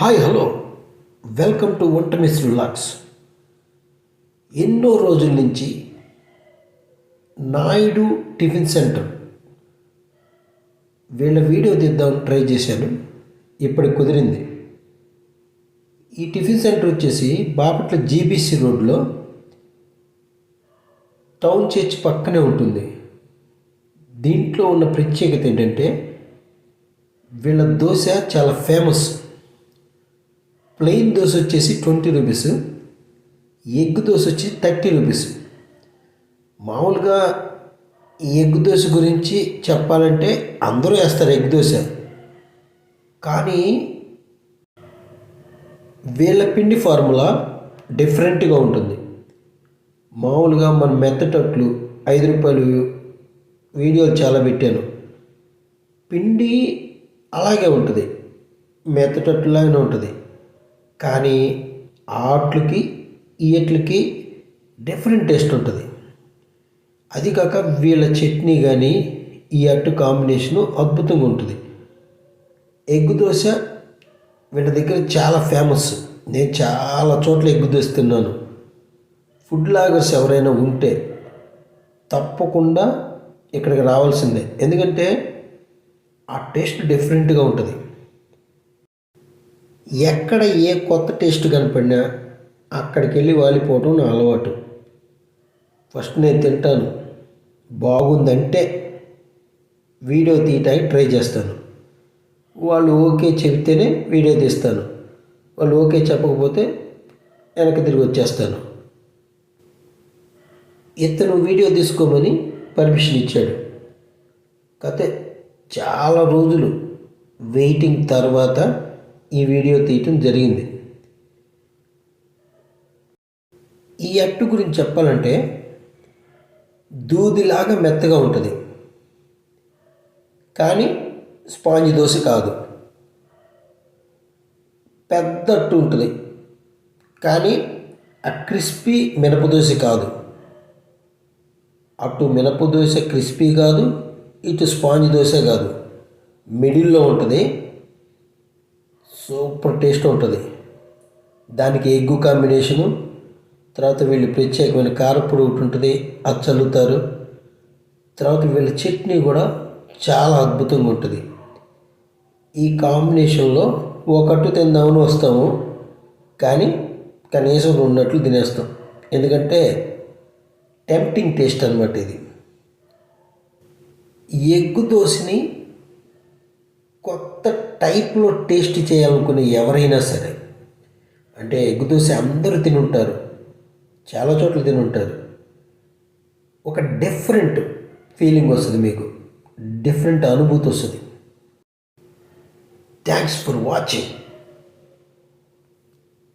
Hi hello. Welcome to వంట miss relax. ఎన్నో రోజుల నుంచి నాయుడు టిఫిన్ సెంటర్. వీళ్ళ వీడియో తీద్దాం ట్రై చేశాను. ఇప్పటికి కుదిరింది. ఈ టిఫిన్ సెంటర్ వచ్చేసి బాపట్ల జీబీసీ రోడ్లో టౌన్ చర్చ్ పక్కనే ఉంటుంది. దీంట్లో ఉన్న ప్రత్యేకత ఏంటంటే వీళ్ళ దోశ చాలా ఫేమస్. ప్లెయిన్ దోశ వచ్చేసి ట్వంటీ రూపీస్ ఎగ్ దోశ వచ్చి థర్టీ రూపీస్ మామూలుగా ఎగ్ దోశ గురించి చెప్పాలంటే అందరూ వేస్తారు ఎగ్ దోశ కానీ వీళ్ళ పిండి ఫార్ములా డిఫరెంట్గా ఉంటుంది. మామూలుగా మన మెత్తటట్లు ఐదు రూపాయలు వీడియోలు చాలా పెట్టాను. పిండి అలాగే ఉంటుంది. మెత్తటట్లాగానే ఉంటుంది. కానీ ఆ అట్లకి ఈ అట్లకి డిఫరెంట్ టేస్ట్ ఉంటుంది. అది కాక వీళ్ళ చట్నీ కానీ ఈ అట్టు కాంబినేషను అద్భుతంగా ఉంటుంది. ఎగ్ దోశ వీళ్ళ దగ్గర చాలా ఫేమస్ నేను చాలా చోట్ల ఎగ్ దోశ తిన్నాను. ఫుడ్ లాగర్స్ ఎవరైనా ఉంటే తప్పకుండా ఇక్కడికి రావాల్సిందే. ఎందుకంటే ఆ టేస్ట్ డిఫరెంట్గా ఉంటుంది. ఎక్కడ ఏ కొత్త టేస్ట్ కనపడినా అక్కడికి వెళ్ళి వాలిపోవటం నా అలవాటు. ఫస్ట్ నేను తింటాను. బాగుందంటే వీడియో తీయటానికి ట్రై చేస్తాను. వాళ్ళు ఓకే చెబితేనే వీడియో తీస్తాను. వాళ్ళు ఓకే చెప్పకపోతే వెనక్కి తిరిగి వచ్చేస్తాను. ఇతను వీడియో తీసుకోమని పర్మిషన్ ఇచ్చాడు. కాకపోతే చాలా రోజులు వెయిటింగ్ తర్వాత వీడియో తీయటం జరిగింది. ఈ అట్టు గురించి చెప్పాలంటే దూదిలాగా మెత్తగా ఉంటుంది. కానీ స్పాంజ్ దోశ కాదు. పెద్ద అట్టు ఉంటుంది. కానీ ఆ క్రిస్పీ మినపదోశ కాదు. అటు మినపదోశ క్రిస్పీ కాదు ఇటు స్పాంజ్ దోశ కాదు. మిడిల్లో ఉంటుంది. సూపర్ టేస్ట్ ఉంటుంది. దానికి ఎగ్గు కాంబినేషను తర్వాత వీళ్ళు ప్రత్యేకమైన కారపొడి ఒకటి ఉంటుంది అది చల్లుతారు తర్వాత వీళ్ళ చట్నీ కూడా చాలా అద్భుతంగా ఉంటుంది. ఈ కాంబినేషన్లో ఒకట్టు తిందామని వస్తాము కానీ కనీసం ఉన్నట్లు తినేస్తాం. ఎందుకంటే టెంప్టింగ్ టేస్ట్ అనమాట ఇది. ఎగ్గు దోశని కొత్త టైప్లో టేస్ట్ చేయాలనుకునే ఎవరైనా సరే అంటే ఎగ్గు దోశ అందరూ తినుంటారు చాలా చోట్ల తినుంటారు. ఒక డిఫరెంట్ ఫీలింగ్ వస్తుంది మీకు డిఫరెంట్ అనుభూతి వస్తుంది. Thanks for watching